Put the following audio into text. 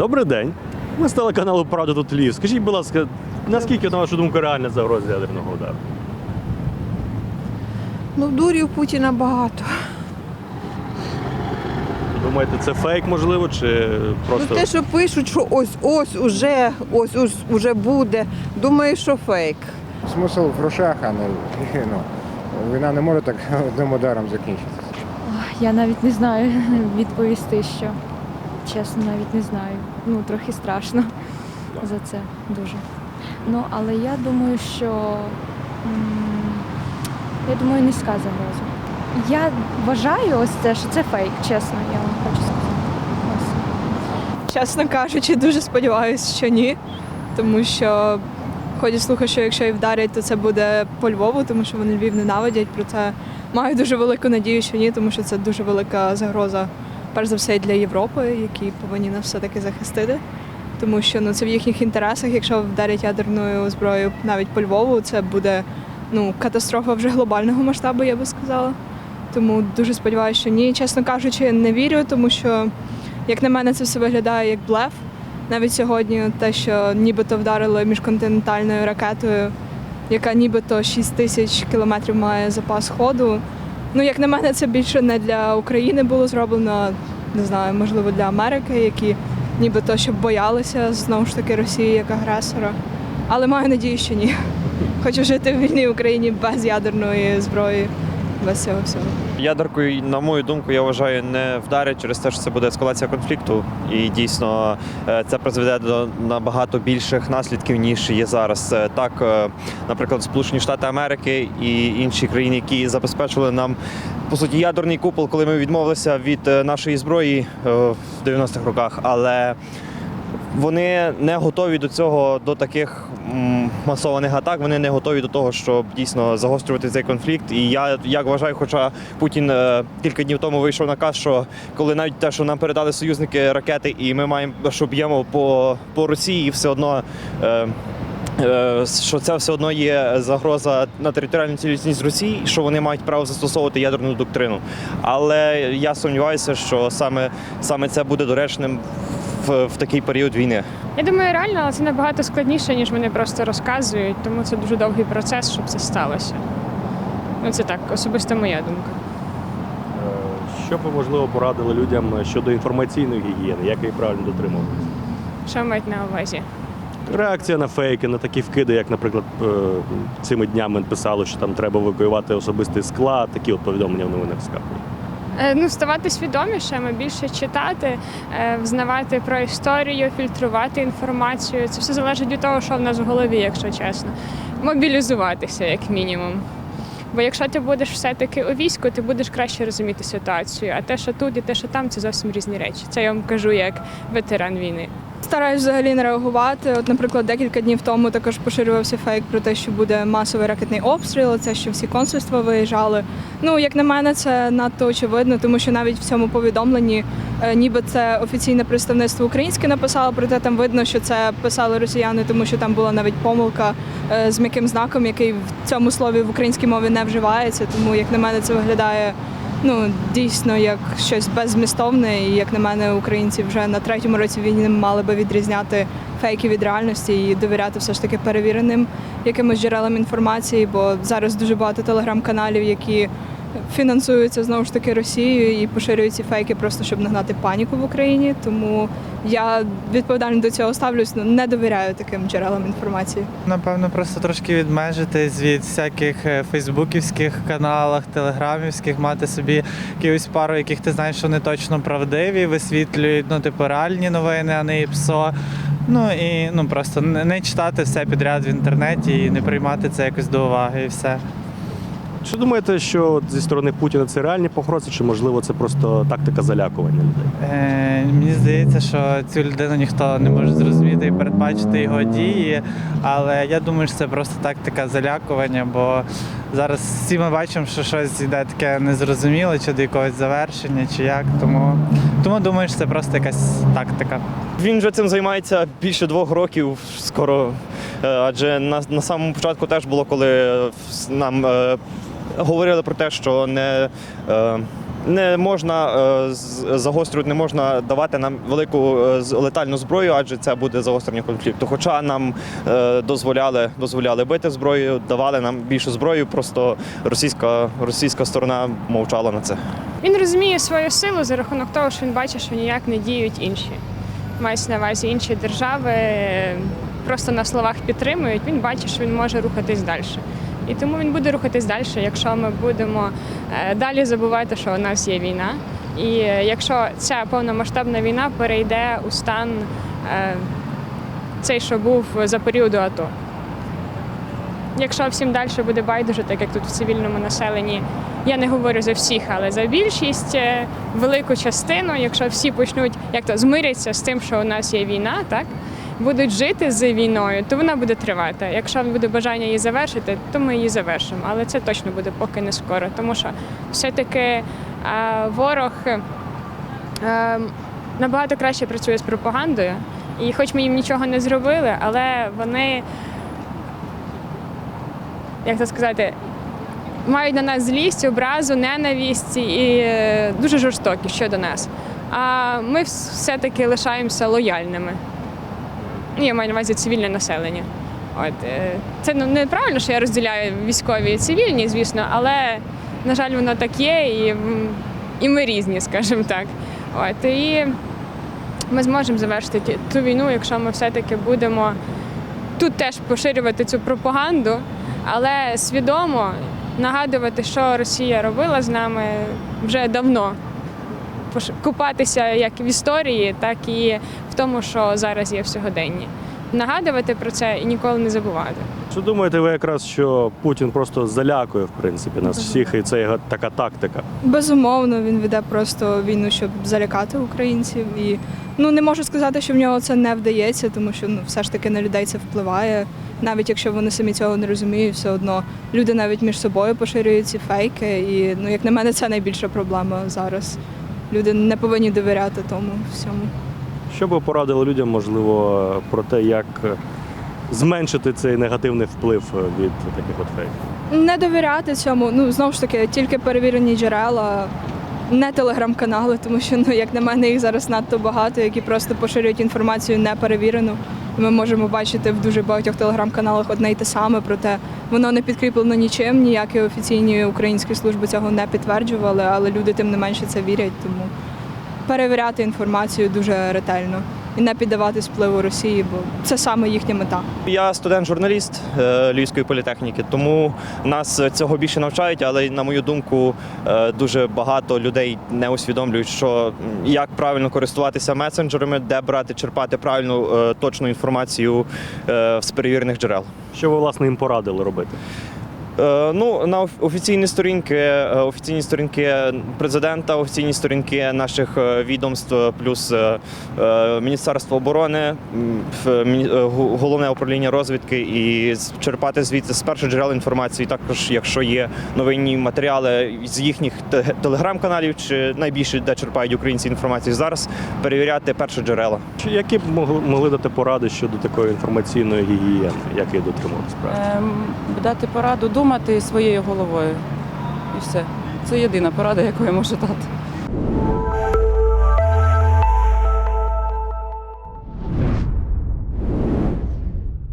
Добрий день. Ми з телеканалу Правда тут Львів. Скажіть, будь ласка, наскільки, на вашу думку, реальна загроза ядерного удару? Ну, дурів Путіна багато. Думаєте, це фейк можливо, чи просто Ну, те, що пишуть, що ось ось уже, ось ось уже буде. Думаю, що фейк. Смисл в грошах, а не ну, війна не може так одним ударом закінчитися. Я навіть не знаю відповісти, що. Чесно, навіть не знаю. Ну, трохи страшно за це дуже. Ну, але я думаю, що я думаю, низька загроза. Я вважаю ось це, що це фейк, чесно, я вам хочу сказати. Ось. Чесно кажучи, дуже сподіваюся, що ні. Тому що ходять слухи, що якщо і вдарять, то це буде по Львову, тому що вони Львів ненавидять. Проте маю дуже велику надію, що ні, тому що це дуже велика загроза, перш за все, для Європи, які повинні нас все-таки захистити. Тому що ну, це в їхніх інтересах, якщо вдарять ядерною зброєю навіть по Львову, це буде ну, катастрофа вже глобального масштабу, я би сказала. Тому дуже сподіваюся, що ні. Чесно кажучи, не вірю, тому що як на мене, це все виглядає як блеф. Навіть сьогодні те, що нібито вдарили міжконтинентальною ракетою, яка нібито 6 тисяч кілометрів має запас ходу. Ну, як на мене, це більше не для України було зроблено, а, не знаю, можливо, для Америки, які нібито щоб боялися знову ж таки Росії як агресора. Але маю надію, що ні. Хочу жити в вільній Україні без ядерної зброї, без цього всього. Ядеркою, на мою думку, я вважаю, не вдарять через те, що це буде ескалація конфлікту, і дійсно е, це призведе до набагато більших наслідків ніж є зараз. Е, Так, е, наприклад, Сполучені Штати Америки і інші країни, які забезпечили нам по суті ядерний купол, коли ми відмовилися від нашої зброї в 90-х роках, але вони не готові до цього, до таких масованих атак. Вони не готові до того, щоб дійсно загострювати цей конфлікт. І я як вважаю, хоча Путін е, кілька днів тому вийшов наказ, що коли навіть те, що нам передали союзники ракети, і ми маємо що б'ємо по, по Росії, все одно. Е, е, що це все одно є загроза на територіальну цілісність Росії, що вони мають право застосовувати ядерну доктрину. Але я сумніваюся, що саме, саме це буде доречним в, в такий період війни. Я думаю, реально, але це набагато складніше, ніж вони просто розказують, тому це дуже довгий процес, щоб це сталося. Ну, це так, особисто моя думка. е, що б ви можливо порадили людям щодо інформаційної гігієни, як її правильно дотримуватися? Що мають на увазі? Реакція на фейки, на такі вкиди, як, наприклад, е, цими днями писали, що там треба евакуювати особистий склад, такі от повідомлення в новинах скакують. Е, Ну, ставати свідомішими, більше читати, е, взнавати про історію, фільтрувати інформацію. Це все залежить від того, що в нас в голові, якщо чесно. Мобілізуватися, як мінімум. Бо якщо ти будеш все-таки у війську, ти будеш краще розуміти ситуацію. А те, що тут і те, що там, це зовсім різні речі. Це я вам кажу як ветеран війни. Стараюсь взагалі не реагувати. От, наприклад, декілька днів тому також поширювався фейк про те, що буде масовий ракетний обстріл, це що всі консульства виїжджали. Ну, як на мене, це надто очевидно, тому що навіть в цьому повідомленні, е, ніби це офіційне представництво українське написало, проте там видно, що це писали росіяни, тому що там була навіть помилка е, з м'яким знаком, який в цьому слові в українській мові не вживається. Тому, як на мене, це виглядає ну дійсно як щось беззмістовне. І як на мене, українці вже на третьому році війни мали би відрізняти фейки від реальності і довіряти все ж таки перевіреним якимось джерелам інформації, бо зараз дуже багато телеграм-каналів, які фінансуються знову ж таки Росією і поширюють ці фейки просто щоб нагнати паніку в Україні. Тому я відповідально до цього ставлюсь, ну не довіряю таким джерелам інформації. Напевно, просто трошки відмежитись від всяких е, фейсбуківських каналах, телеграмівських, мати собі якусь пару, яких ти знаєш, що вони точно правдиві, висвітлюють ну, типу, реальні новини, а не і ПСО. Ну і ну просто не не читати все підряд в інтернеті і не приймати це якось до уваги і все. Чи думаєте, що от зі сторони Путіна це реальні погрози, чи можливо це просто тактика залякування людей? Е, мені здається, що цю людину ніхто не може зрозуміти і передбачити його дії. Але я думаю, що це просто тактика залякування, бо зараз всі ми бачимо, що щось йде таке незрозуміле, чи до якогось завершення, чи як. Тому, тому думаю, що це просто якась тактика. Він вже цим займається більше двох років скоро. Е, Адже на, на самому початку теж було, коли нам е, говорили про те, що не. Е, не можна е, загострювати, не можна давати нам велику е, летальну зброю, адже це буде загострення конфлікту. Хоча нам дозволяли, дозволяли бити зброю, давали нам більшу зброю, просто російська, російська сторона мовчала на це. Він розуміє свою силу за рахунок того, що він бачить, що ніяк не діють інші. Мається на увазі інші держави просто на словах підтримують. Він бачить, що він може рухатись далі. І тому він буде рухатись далі, якщо ми будемо е, далі забувати, що у нас є війна. І е, якщо ця повномасштабна війна перейде у стан е, цей, що був за періоду АТО. Якщо всім далі буде байдуже, так як тут в цивільному населенні, я не говорю за всіх, але за більшість, велику частину, якщо всі почнуть як то змиряться з тим, що у нас є війна, так будуть жити з війною, то вона буде тривати. Якщо буде бажання її завершити, то ми її завершимо. Але це точно буде поки не скоро, тому що все-таки е, ворог е, набагато краще працює з пропагандою. І хоч ми їм нічого не зробили, але вони як це сказати, мають на нас злість, образу, ненависть і е, дуже жорстокі щодо нас. А ми все-таки лишаємося лояльними. Ну, Я маю на увазі цивільне населення. От, е, це ну, неправильно, що я розділяю військові і цивільні, звісно, але, на жаль, воно так є, і, і ми різні, скажімо так. От, і ми зможемо завершити ту війну, якщо ми все-таки будемо тут теж поширювати цю пропаганду, але свідомо нагадувати, що Росія робила з нами вже давно. Купатися як в історії, так і в тому, що зараз є в сьогоденні. Нагадувати про це і ніколи не забувати. Чи думаєте ви якраз, що Путін просто залякує в принципі нас всіх, і це його така тактика? Безумовно, він веде просто війну, щоб залякати українців. І ну не можу сказати, що в нього це не вдається, тому що ну все ж таки на людей це впливає. Навіть якщо вони самі цього не розуміють, все одно люди навіть між собою поширюють ці фейки. І ну, як на мене, це найбільша проблема зараз. Люди не повинні довіряти тому всьому. Що би порадили людям, можливо, про те, як зменшити цей негативний вплив від таких от фейків? Не довіряти цьому. Ну знову ж таки, тільки перевірені джерела, не телеграм-канали, тому що ну як на мене їх зараз надто багато, які просто поширюють інформацію неперевірену. Ми можемо бачити в дуже багатьох телеграм-каналах одне й те саме, проте воно не підкріплено нічим. Ніякі офіційні українські служби цього не підтверджували, але люди тим не менше це вірять. Тому перевіряти інформацію дуже ретельно і не піддаватись впливу Росії, бо це саме їхня мета. Я студент-журналіст е, Львівської політехніки, тому нас цього більше навчають, але на мою думку, е, дуже багато людей не усвідомлюють, що як правильно користуватися месенджерами, де брати, черпати правильну е, точну інформацію з перевірених джерел. Що ви власне їм порадили робити? Е, Ну, на оф- офіційні сторінки, е, офіційні сторінки президента, офіційні сторінки наших е, відомств, плюс Міністерство оборони, головне управління розвідки і черпати звідси з перших джерел інформації. Також, якщо є новинні матеріали з їхніх те- телеграм-каналів, чи найбільше де черпають українці інформацію зараз, перевіряти перші джерела. Які б могли, могли дати поради щодо такої інформаційної гігієни, як її дотримуватися? Ем, дати пораду думати своєю головою. І все. Це єдина порада, яку я можу дати.